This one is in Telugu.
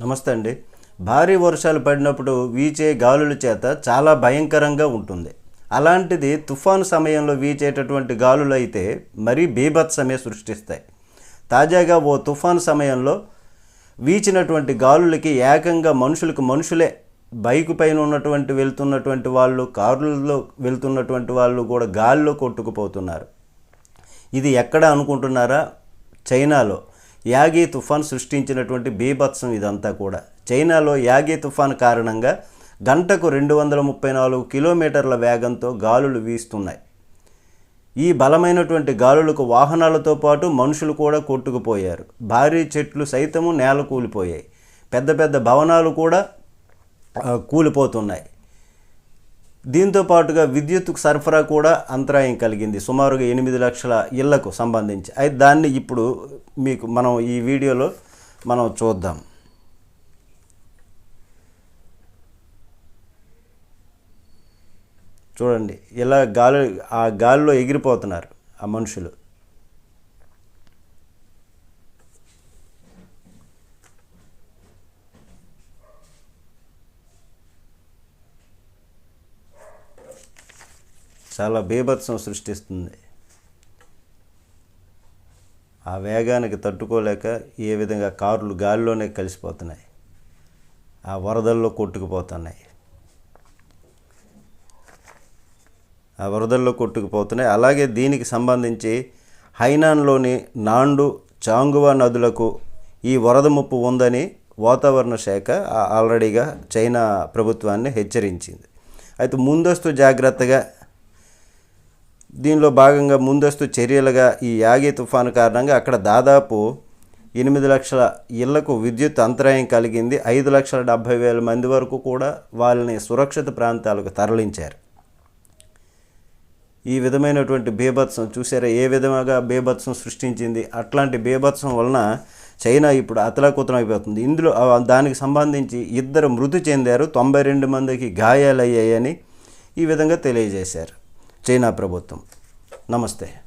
నమస్తే అండి. భారీ వర్షాలు పడినప్పుడు వీచే గాలుల చేత చాలా భయంకరంగా ఉంటుంది. అలాంటిది తుఫాను సమయంలో వీచేటటువంటి గాలులు అయితే మరీ బీభత్సమే సృష్టిస్తాయి. తాజాగా ఓ తుఫాను సమయంలో వీచినటువంటి గాలులకి ఏకంగా మనుషులకు మనుషులే బైక్ పైన ఉన్నటువంటి వెళ్తున్నటువంటి వాళ్ళు కారులలో వెళ్తున్నటువంటి వాళ్ళు కూడా గాల్లో కొట్టుకుపోతున్నారు. ఇది ఎక్కడ అనుకుంటున్నారా? చైనాలో. యాగి తుఫాన్ సృష్టించినటువంటి బీభత్సం ఇదంతా కూడా. చైనాలో యాగి తుఫాన్ కారణంగా గంటకు రెండు వందల ముప్పై నాలుగు కిలోమీటర్ల వేగంతో గాలులు వీస్తున్నాయి. ఈ బలమైనటువంటి గాలులకు వాహనాలతో పాటు మనుషులు కూడా కొట్టుకుపోయారు. భారీ చెట్లు సైతము నేల కూలిపోయాయి. పెద్ద పెద్ద భవనాలు కూడా కూలిపోతున్నాయి. దీంతో పాటుగా విద్యుత్ సరఫరా కూడా అంతరాయం కలిగింది. సుమారుగా ఎనిమిది లక్షల ఇళ్ళకు సంబంధించి. అయితే దాన్ని ఇప్పుడు మీకు మనం ఈ వీడియోలో మనం చూద్దాం. చూడండి ఇలా గాలి ఆ గాలిలో ఎగిరిపోతున్నారు ఆ మనుషులు. చాలా బీభత్సం సృష్టిస్తుంది. ఆ వేగానికి తట్టుకోలేక ఏ విధంగా కార్లు గాలిలోనే కలిసిపోతున్నాయి. ఆ వరదల్లో కొట్టుకుపోతున్నాయి. ఆ వరదల్లో కొట్టుకుపోతున్నాయి. అలాగే దీనికి సంబంధించి హైనాన్లోని నాండు చాంగువా నదులకు ఈ వరద ముప్పు ఉందని వాతావరణ శాఖ ఆల్రెడీగా చైనా ప్రభుత్వాన్ని హెచ్చరించింది. అయితే ముందస్తు జాగ్రత్తగా దీనిలో భాగంగా ముందస్తు చర్యలుగా ఈ యాగి తుఫాను కారణంగా అక్కడ దాదాపు ఎనిమిది లక్షల ఇళ్ళకు విద్యుత్ అంతరాయం కలిగింది. ఐదు లక్షల డెబ్భై వేల మంది వరకు కూడా వాళ్ళని సురక్షిత ప్రాంతాలకు తరలించారు. ఈ విధమైనటువంటి బీభత్సం చూసారా? ఏ విధంగా బీభత్సం సృష్టించింది? అట్లాంటి బీభత్సం వలన చైనా ఇప్పుడు అతలాకుతలం అయిపోతుంది ఇందులో దానికి సంబంధించి ఇద్దరు మృతి చెందారు. తొంభై రెండు మందికి గాయాలయ్యాయని ఈ విధంగా తెలియజేశారు. చైనా ప్రభుత్వం. నమస్తే.